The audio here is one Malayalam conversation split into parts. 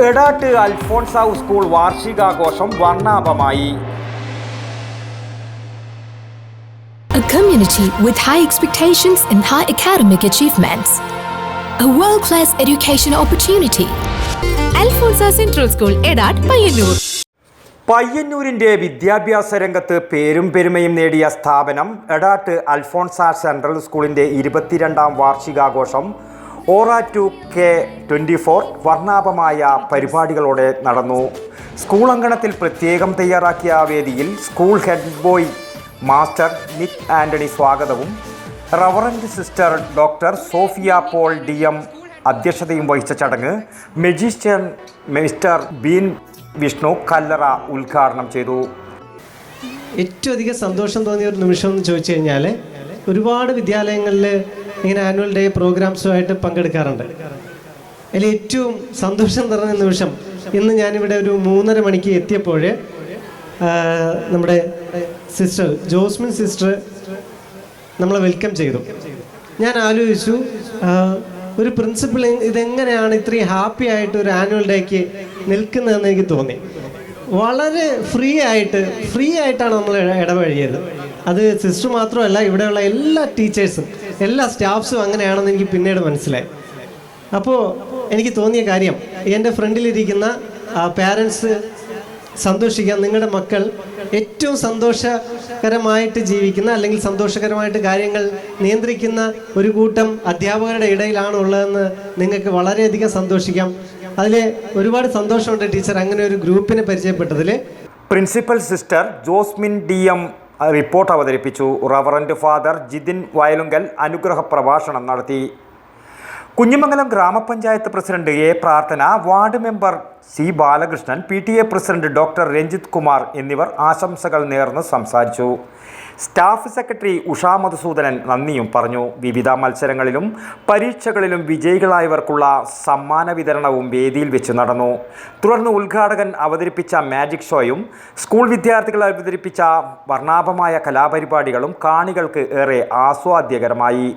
എടാട്ട് അൽഫോൺസാവ് സ്കൂൾ വാർഷികാഘോഷം വർണാഭമായി A community with high expectations and high academic achievements. A world class education opportunity. Alfonso Central School, Edat, Payyanur. പയ്യന്നൂരിന്റെ വിദ്യാഭ്യാസ രംഗത്ത് പേരും പെരുമയും നേടിയ സ്ഥാപനം എടാട്ട് അൽഫോൺസ സെൻട്രൽ സ്കൂളിന്റെ ഇരുപത്തിരണ്ടാം വാർഷികാഘോഷം aura two K twenty four വർണാഭമായ പരിപാടികളോടെ നടന്നു. സ്കൂൾ അങ്കണത്തിൽ പ്രത്യേകം തയ്യാറാക്കിയ വേദിയിൽ school head boy master Nick Antony സ്വാഗതവും reverend sister doctor Sophia Paul D M അധ്യക്ഷതയും വഹിച്ച ചടങ്ങ് magician mister Bean Vishnu Kallara ഉദ്ഘാടനം ചെയ്തു. ഏറ്റവും അധികം സന്തോഷം തോന്നിയ ഒരു നിമിഷം എന്ന് ചോദിച്ചു കഴിഞ്ഞാൽ ഒരുപാട് വിദ്യാലയങ്ങളിൽ ഇങ്ങനെ ആനുവൽ ഡേ പ്രോഗ്രാംസുമായിട്ട് പങ്കെടുക്കാറുണ്ട്. അതിൽ ഏറ്റവും സന്തോഷം നിറഞ്ഞ നിമിഷം ഇന്ന് ഞാനിവിടെ ഒരു മൂന്നര മണിക്ക് എത്തിയപ്പോൾ നമ്മുടെ സിസ്റ്റർ ജോസ്മിൻ സിസ്റ്റർ നമ്മളെ വെൽക്കം ചെയ്തു. ഞാൻ ആലോചിച്ചു ഒരു പ്രിൻസിപ്പൾ ഇതെങ്ങനെയാണ് ഇത്രയും ഹാപ്പി ആയിട്ട് ഒരു ആനുവൽ ഡേക്ക് നിൽക്കുന്നതെന്ന് എനിക്ക് തോന്നി. വളരെ ഫ്രീ ആയിട്ട് ഫ്രീ ആയിട്ടാണ് നമ്മൾ ഇടപഴകിയത്. അത് സിസ്റ്റർ മാത്രമല്ല ഇവിടെയുള്ള എല്ലാ ടീച്ചേഴ്സും എല്ലാ സ്റ്റാഫ്സും അങ്ങനെയാണെന്ന് എനിക്ക് പിന്നീട് മനസ്സിലായി. അപ്പോൾ എനിക്ക് തോന്നിയ കാര്യം എന്റെ ഫ്രണ്ടിലിരിക്കുന്ന പാരൻസ് സന്തോഷിക്കാൻ നിങ്ങളുടെ മക്കൾ ഏറ്റവും സന്തോഷകരമായിട്ട് ജീവിക്കുന്ന അല്ലെങ്കിൽ സന്തോഷകരമായിട്ട് കാര്യങ്ങൾ നിയന്ത്രിക്കുന്ന ഒരു കൂട്ടം അധ്യാപകരുടെ ഇടയിലാണ് ഉള്ളതെന്ന് നിങ്ങൾക്ക് വളരെയധികം സന്തോഷിക്കാം. അതിൽ ഒരുപാട് സന്തോഷമുണ്ട് ടീച്ചർ അങ്ങനെ ഒരു ഗ്രൂപ്പിനെ പരിചയപ്പെട്ടതിൽ principal sister Josmin D M report അവതരിപ്പിച്ചു. റവറന്റ് ഫാദർ ജിതിൻ വയലുങ്കൽ അനുഗ്രഹ പ്രഭാഷണം നടത്തി. Kunhimangalam gramapanchayat president A Prarthana ward member C Balakrishnan P president doctor Ranjith Kumar എന്നിവർ ആശംസകൾ നേർന്ന് സംസാരിച്ചു. സ്റ്റാഫ് സെക്രട്ടറി ഉഷാ മധുസൂദനൻ നന്ദിയും പറഞ്ഞു. വിവിധ മത്സരങ്ങളിലും പരീക്ഷകളിലും വിജയികളായവർക്കുള്ള സമ്മാന വിതരണവും വേദിയിൽ വെച്ച് നടന്നു. തുടർന്ന് ഉദ്ഘാടകൻ അവതരിപ്പിച്ച മാജിക് ഷോയും സ്കൂൾ വിദ്യാർത്ഥികൾ അവതരിപ്പിച്ച വർണാഭമായ കലാപരിപാടികളും കാണികൾക്ക് ഏറെ ആസ്വാദ്യകരമായി.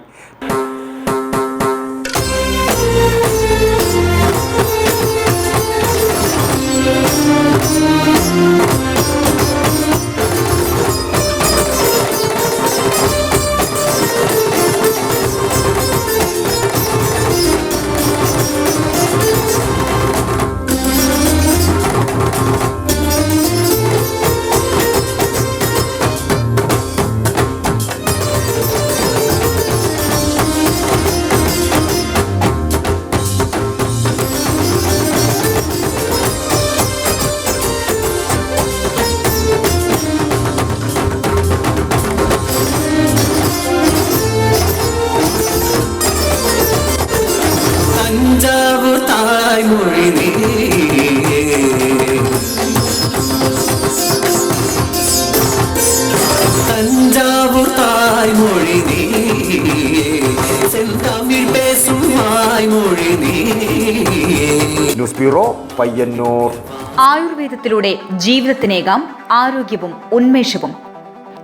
നീ செந்தமிழ் பேசும் வாய்மொழி நீ ന്യൂസ് ബ്യൂറോ പയ്യന്നൂർ ആയുർവേദത്തിലൂടെ ജീവിതത്തിനേകാം ആരോഗ്യവും ഉന്മേഷവും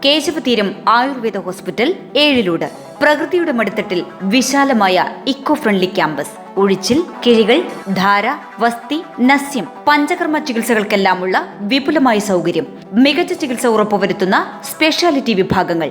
കേശവതീരം ആയുർവേദ ഹോസ്പിറ്റൽ ഏഴിലൂട് പ്രകൃതിയുടെ മടിത്തട്ടിൽ വിശാലമായ ഇക്കോ ഫ്രണ്ട്ലി ക്യാമ്പസ് ഒഴിച്ചിൽ കിഴികൾ ധാര വസ്തി നസ്യം പഞ്ചകർമ്മ ചികിത്സകൾക്കെല്ലാമുള്ള വിപുലമായ സൗകര്യം മികച്ച ചികിത്സ ഉറപ്പുവരുത്തുന്ന സ്പെഷ്യാലിറ്റി വിഭാഗങ്ങൾ